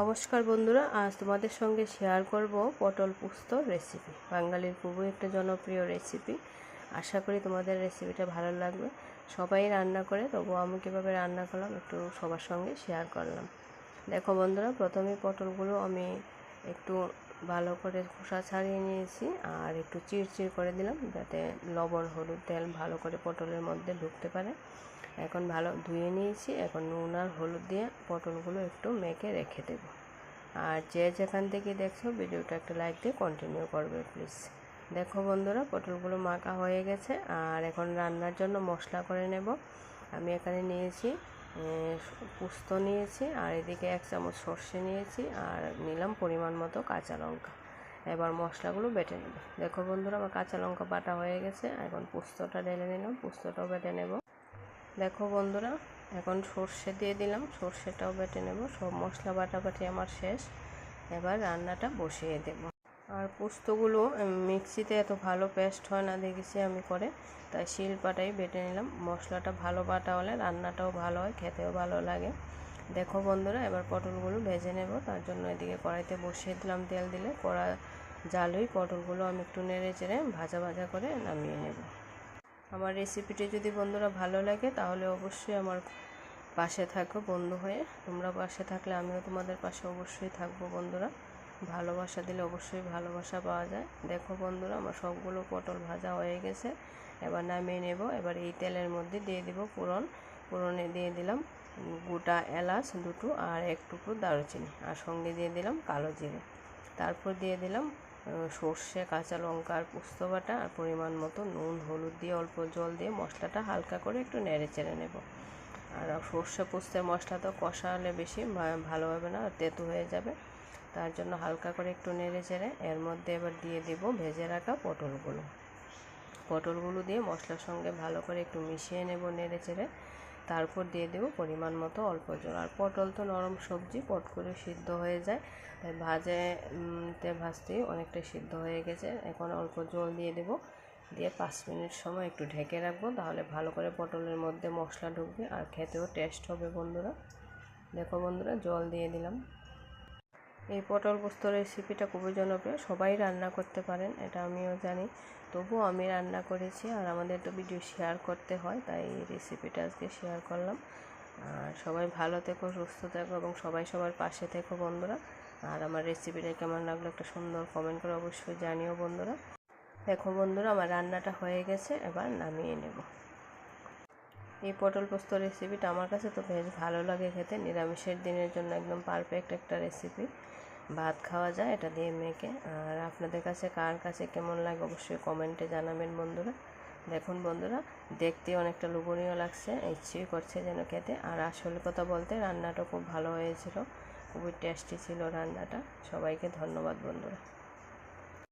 নমস্কার বন্ধুরা, আজ তোমাদের সঙ্গে শেয়ার করব পটল পোস্ত রেসিপি বাঙালির খুবই একটা জনপ্রিয় রেসিপি আশা করি তোমাদের রেসিপিটা ভালো লাগবে। সবাই রান্না করে তবু আমি কীভাবে রান্না করলাম একটু সবার সঙ্গে শেয়ার করলাম। দেখো বন্ধুরা, প্রথমে পটলগুলো আমি একটু ভালো করে খোসা ছাড়িয়ে নিয়েছি আর একটু চিড়চিড় করে দিলাম যাতে লবণ, হলুদ, তেল ভালো করে পটলের মধ্যে ঢুকতে পারে। এখন ভালো ধুয়ে নিয়েছি, এখন নুন আর হলুদ দিয়ে পটলগুলো একটু মেখে রেখে দেব। আর যে যেখান থেকে দেখছ ভিডিওটা একটা লাইক দিয়ে কন্টিনিউ করবে প্লিজ দেখো বন্ধুরা, পটলগুলো মাখা হয়ে গেছে, আর এখন রান্নার জন্য মশলা করে নেব। আমি এখানে নিয়েছি পুস্ত নিয়েছি, আর এদিকে এক চামচ সর্ষে নিয়েছি, আর নিলাম পরিমাণ মতো কাঁচা লঙ্কা। এবার মশলাগুলো বেটে নেব। দেখো বন্ধুরা, আমার কাঁচা লঙ্কা বাটা হয়ে গেছে। এখন পুস্তটা ঢেলে নিলাম, পুস্তটাও বেটে নেব। দেখো বন্ধুরা, এখন সর্ষে দিয়ে দিলাম, সর্ষেটাও বেটে নেব। সব মশলা বাটাবাটি আমার শেষ। এবার রান্নাটা বসিয়ে দেব। আর পোস্তগুলো মিক্সিতে এত ভালো পেস্ট হয় না দেখেছি আমি করে। তাই শিলপাটাই বেটে নিলাম। মশলাটা ভালো বাটা হলে রান্নাটাও ভালো হয়, খেতেও ভালো লাগে। দেখো বন্ধুরা, এবার পটলগুলো ভেজে নেব। তার জন্য এদিকে কড়াইতে বসিয়ে দিলাম তেল দিলে। কড়া জালই পটলগুলো আমি একটু নেড়ে চেড়ে ভাজা ভাজা করে নামিয়ে নেব। আমার রেসিপিটি যদি বন্ধুরা ভালো লাগে, তাহলে অবশ্যই আমার পাশে থাকো বন্ধু হয়ে। তোমরা পাশে থাকলে আমিও তোমাদের পাশে অবশ্যই থাকব বন্ধুরা। ভালোবাসা দিলে অবশ্যই ভালোবাসা পাওয়া যায়। দেখো বন্ধুরা, আমার সবগুলো পটল ভাজা হয়ে গেছে। এবার নামিয়ে নেব। এবার এই তেলের মধ্যে দিয়ে দিব পুরন পুরনে দিয়ে দিলাম গোটা এলাচ দুটো আর এক টুকরো দারুচিনি আর সঙ্গে দিয়ে দিলাম কালো জিরে। তারপর দিয়ে দিলাম সর্ষে, কাঁচা লঙ্কা আর পোস্ত বাটা আর পরিমাণ মতো নুন, হলুদ দিয়ে অল্প জল দিয়ে মশলাটা হালকা করে একটু নেড়ে চেড়ে নেব। আর সর্ষে পোস্তের মশলা তো কষালে বেশি ভালো হবে না, তেতো হয়ে যাবে। তার জন্য হালকা করে একটু নেড়ে চেড়ে এর মধ্যে এবার দিয়ে দেব ভেজে রাখা পটলগুলো। পটলগুলো দিয়ে মশলার সঙ্গে ভালো করে একটু মিশিয়ে নেব নেড়ে চেড়ে। তারপর দিয়ে দেবো পরিমাণ মতো অল্প জল। আর পটল তো নরম সবজি, পট করে সিদ্ধ হয়ে যায়। তাই ভাজে তে ভাজতেই অনেকটা সিদ্ধ হয়ে গেছে। এখন অল্প জল দিয়ে দেব। দিয়ে পাঁচ মিনিট সময় একটু ঢেকে রাখব, তাহলে ভালো করে পটলের মধ্যে মশলা ঢুকবে আর খেতেও টেস্ট হবে বন্ধুরা। দেখো বন্ধুরা, জল দিয়ে দিলাম। এই পটল পোস্ত রেসিপিটা খুবই জনপ্রিয়। সবাই রান্না করতে পারেন, এটা আমিও জানি। তবুও আমি রান্না করেছি আর আমাদের তো ভিডিও শেয়ার করতে হয়, তাই এই রেসিপিটা আজকে শেয়ার করলাম। আর সবাই ভালো থেকো, সুস্থ থেকো এবং সবাই সবার পাশে থেকো বন্ধুরা। আর আমার রেসিপিটা কেমন লাগল একটা সুন্দর কমেন্ট করে অবশ্যই জানিও বন্ধুরা। দেখো বন্ধুরা, আমার রান্নাটা হয়ে গেছে, এবার নামিয়ে নেব। এই পটল পোস্ত রেসিপিটা আমার কাছে তো বেশ ভালো লাগে খেতে। নিরামিষের দিনের জন্য একদম পারফেক্ট একটা রেসিপি ভাত খাওয়া যায়, এটা দিয়ে মেখে। আর আপনাদের কাছে কার কাছে কেমন লাগে অবশ্যই কমেন্টে জানাবেন বন্ধুরা। দেখুন বন্ধুরা, দেখতে অনেকটা লোভনীয় লাগছে ইচ্ছেই করছে যেন খেতে। আর আসল কথা বলতে, রান্নাটা খুব ভালো হয়েছিল। খুবই টেস্টি ছিল রান্নাটা। সবাইকে ধন্যবাদ বন্ধুরা।